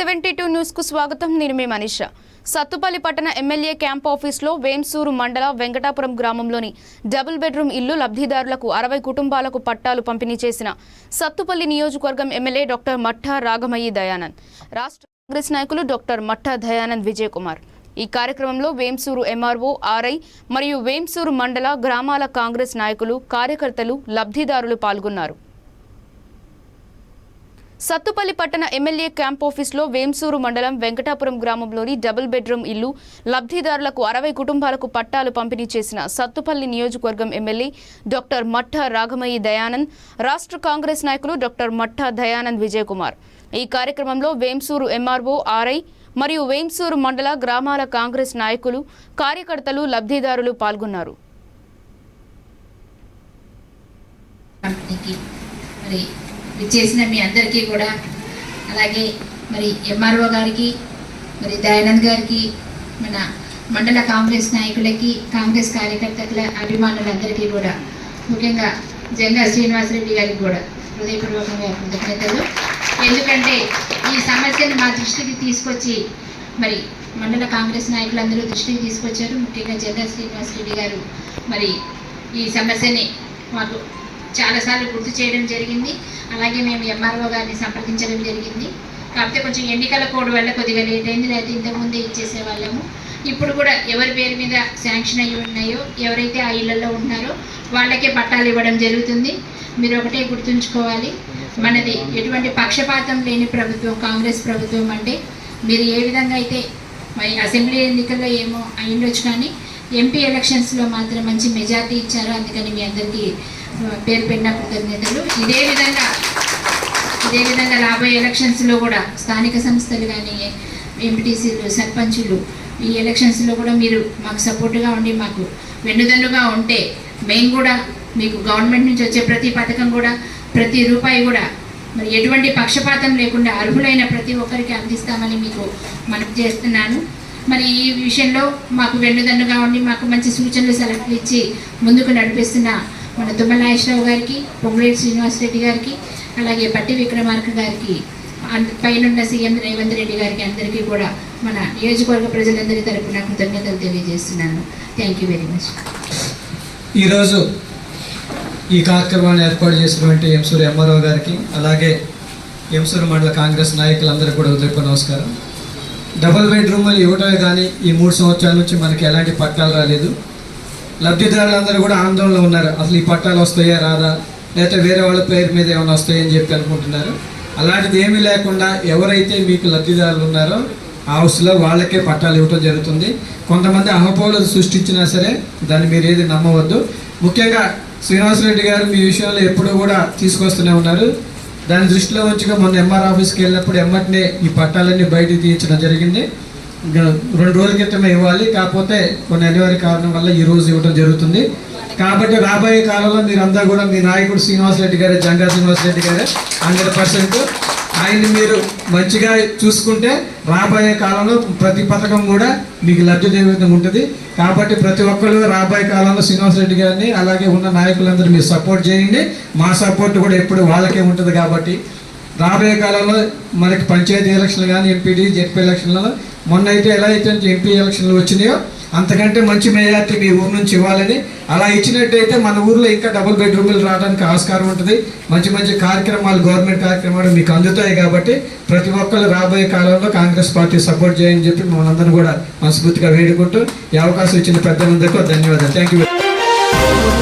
Seventy two న్యూస్కు స్వాగతం. నేను మీ మనీష. సత్తుపల్లి పట్టణ ఎమ్మెల్యే క్యాంప్ ఆఫీస్లో వేంసూరు మండల వెంకటాపురం గ్రామంలోని డబుల్ బెడ్రూమ్ ఇల్లు లబ్ధిదారులకు అరవై కుటుంబాలకు పట్టాలు పంపిణీ చేసిన సత్తుపల్లి నియోజకవర్గం ఎమ్మెల్యే డాక్టర్ మట్టా రాగమయ్యి దయానంద్ రాష్ట్ర కాంగ్రెస్ నాయకులు డాక్టర్ మట్టా దయానంద్ విజయ్ కుమార్ ఈ కార్యక్రమంలో వేంసూరు ఎంఆర్ఓ ఆర్ఐ మరియు వేంసూరు మండల గ్రామాల కాంగ్రెస్ నాయకులు కార్యకర్తలు లబ్ధిదారులు పాల్గొన్నారు. సత్తుపల్లి పట్టణ ఎమ్మెల్యే క్యాంప్ ఆఫీస్లో వేంసూరు మండలం వెంకటాపురం గ్రామంలోని డబుల్ బెడ్రూమ్ ఇల్లు లబ్ధిదారులకు అరవై కుటుంబాలకు పట్టాలు పంపిణీ చేసిన సత్తుపల్లి నియోజకవర్గం ఎమ్మెల్యే డాక్టర్ మట్టా రాఘమయ్యి దయానంద్ రాష్ట్ర కాంగ్రెస్ నాయకులు డాక్టర్ మట్టా దయానంద్ విజయకుమార్. ఈ కార్యక్రమంలో వేంసూరు ఎంఆర్ఓ ఆర్ఐ మరియు వేంసూరు మండల గ్రామాల కాంగ్రెస్ నాయకులు కార్యకర్తలు లబ్ధిదారులు పాల్గొన్నారు. మరి చేసిన మీ అందరికీ కూడా. అలాగే మరి ఎంఆర్ఓ గారికి మరి దయానంద్ గారికి మన మండల కాంగ్రెస్ నాయకులకి కాంగ్రెస్ కార్యకర్తల అభిమానులందరికీ కూడా ముఖ్యంగా జంగా శ్రీనివాసరెడ్డి గారికి కూడా హృదయపూర్వకంగా కృతజ్ఞతలు. ఎందుకంటే ఈ సమస్యను మా దృష్టికి తీసుకొచ్చి మరి మండల కాంగ్రెస్ నాయకులందరూ దృష్టికి తీసుకొచ్చారు. ముఖ్యంగా జంగా శ్రీనివాసరెడ్డి గారు మరి ఈ సమస్యని మాకు చాలాసార్లు గుర్తు చేయడం జరిగింది. అలాగే మేము ఎంఆర్ఓ గారిని సంప్రదించడం జరిగింది. కాకపోతే కొంచెం ఎన్నికల కోడ్ వల్ల కొద్దిగా లేట్ అయింది. లేకపోతే ఇంతకుముందే ఇచ్చేసే వాళ్ళము. ఇప్పుడు కూడా ఎవరి పేరు మీద శాంక్షన్ అయ్యి ఉన్నాయో ఎవరైతే ఆ ఇళ్ళలో ఉన్నారో వాళ్ళకే పట్టాలు ఇవ్వడం జరుగుతుంది. మీరు ఒకటే గుర్తుంచుకోవాలి. మనది ఎటువంటి పక్షపాతం లేని ప్రభుత్వం కాంగ్రెస్ ప్రభుత్వం అంటే మీరు ఏ విధంగా అయితే మరి అసెంబ్లీ ఎన్నికల్లో ఏమో అయ్యుండొచ్చు కానీ ఎంపీ ఎలక్షన్స్లో మాత్రం మంచి మెజార్టీ ఇచ్చారు. అందుకని మీ అందరికీ పేరు పెట్టిన కృతజ్ఞతలు ఇదే విధంగా ఇదే విధంగా రాబోయే ఎలక్షన్స్లో కూడా స్థానిక సంస్థలు కానీ ఎంపీటీసీలు సర్పంచులు ఈ ఎలక్షన్స్లో కూడా మీరు మాకు సపోర్టుగా ఉండి మాకు వెన్నుదన్నుగా ఉంటే మేము కూడా మీకు గవర్నమెంట్ నుంచి వచ్చే ప్రతి పథకం కూడా ప్రతి రూపాయి కూడా మరి ఎటువంటి పక్షపాతం లేకుండా అర్హులైన ప్రతి ఒక్కరికి అందిస్తామని మీకు మనకు చేస్తున్నాను. మరి ఈ విషయంలో మాకు వెన్నుదన్నుగా ఉండి మాకు మంచి సూచనలు సలహాలు ఇచ్చి ముందుకు నడిపిస్తున్న మన తుమ్మల నాగేశ్వరరావు గారికి పొంగులేటి శ్రీనివాసరెడ్డి గారికి అలాగే పట్టి విక్రమార్క గారికి పైన సీఎం రేవంత్ రెడ్డి గారికి అందరికీ కూడా మన నియోజకవర్గ ప్రజలందరి తరపున కృతజ్ఞతలు తెలియజేస్తున్నాను. థ్యాంక్ యూ వెరీ మచ్ ఈరోజు ఈ కార్యక్రమాన్ని ఏర్పాటు చేసినటువంటి ఎంసూరు ఎంఆర్ఓ గారికి అలాగే ఎంసూరు మండల కాంగ్రెస్ నాయకులందరూ కూడా ఉదయపు నమస్కారం. డబుల్ బెడ్రూమ్లు ఇవ్వటమే కానీ ఈ మూడు సంవత్సరాల నుంచి మనకి ఎలాంటి పట్టాలు రాలేదు. లబ్ధిదారులందరూ కూడా ఆందోళనలో ఉన్నారు. అసలు ఈ పట్టాలు వస్తాయా రాదా? లేకపోతే వేరే వాళ్ళ పేరు మీద ఏమైనా వస్తాయని చెప్పి అనుకుంటున్నారు. అలాంటిది ఏమీ లేకుండా ఎవరైతే మీకు లబ్ధిదారులు ఉన్నారో ఆ హౌస్లో వాళ్ళకే పట్టాలు ఇవ్వటం జరుగుతుంది. కొంతమంది అహపోలు సృష్టించినా సరే దాన్ని మీరు ఏది నమ్మవద్దు. ముఖ్యంగా శ్రీనివాసరెడ్డి గారు మీ విషయంలో ఎప్పుడూ కూడా తీసుకొస్తూనే ఉన్నారు. దాని దృష్టిలో వచ్చిగా మొన్న ఎంఆర్ ఆఫీస్కి వెళ్ళినప్పుడు ఎమ్మటినే ఈ పట్టాలన్నీ బయటకు తీయించడం జరిగింది. రెండు రోజుల క్రితమే ఇవ్వాలి. కాకపోతే కొన్ని అనివార్య కారణం వల్ల ఈ రోజు ఇవ్వడం జరుగుతుంది. కాబట్టి రాబోయే కాలంలో మీరందరూ కూడా మీ నాయకుడు శ్రీనివాసరెడ్డి గారే జంగా శ్రీనివాసరెడ్డి గారే హండ్రెడ్ పర్సెంట్. ఆయన్ని మీరు మంచిగా చూసుకుంటే రాబోయే కాలంలో ప్రతి పథకం కూడా మీకు లబ్ధి విధంగా ఉంటుంది. కాబట్టి ప్రతి ఒక్కరు రాబోయే కాలంలో శ్రీనివాసరెడ్డి గారిని అలాగే ఉన్న నాయకులందరూ మీరు సపోర్ట్ చేయండి. మా సపోర్ట్ కూడా ఎప్పుడు వాళ్ళకే ఉంటుంది కాబట్టి రాబోయే కాలంలో మనకి పంచాయతీ ఎలక్షన్లు కానీ ఎంపీడీ జెడ్పీ ఎలక్షన్లలో మొన్న అయితే ఎలా అయితే ఎంపీ ఎలక్షన్లు వచ్చినాయో అంతకంటే మంచి మెజార్టీ మీ ఊరు నుంచి ఇవ్వాలని అలా ఇచ్చినట్టయితే మన ఊర్లో ఇంకా డబుల్ బెడ్రూమ్లు రావడానికి ఆస్కారం ఉంటుంది. మంచి మంచి కార్యక్రమాలు గవర్నమెంట్ కార్యక్రమాలు మీకు అందుతాయి కాబట్టి ప్రతి ఒక్కరు రాబోయే కాలంలో కాంగ్రెస్ పార్టీ సపోర్ట్ చేయని చెప్పి మనందరం కూడా మనస్ఫూర్తిగా వేడుకుంటూ ఈ అవకాశం ఇచ్చిన పెద్దలందరికీ ధన్యవాదాలు. Thank you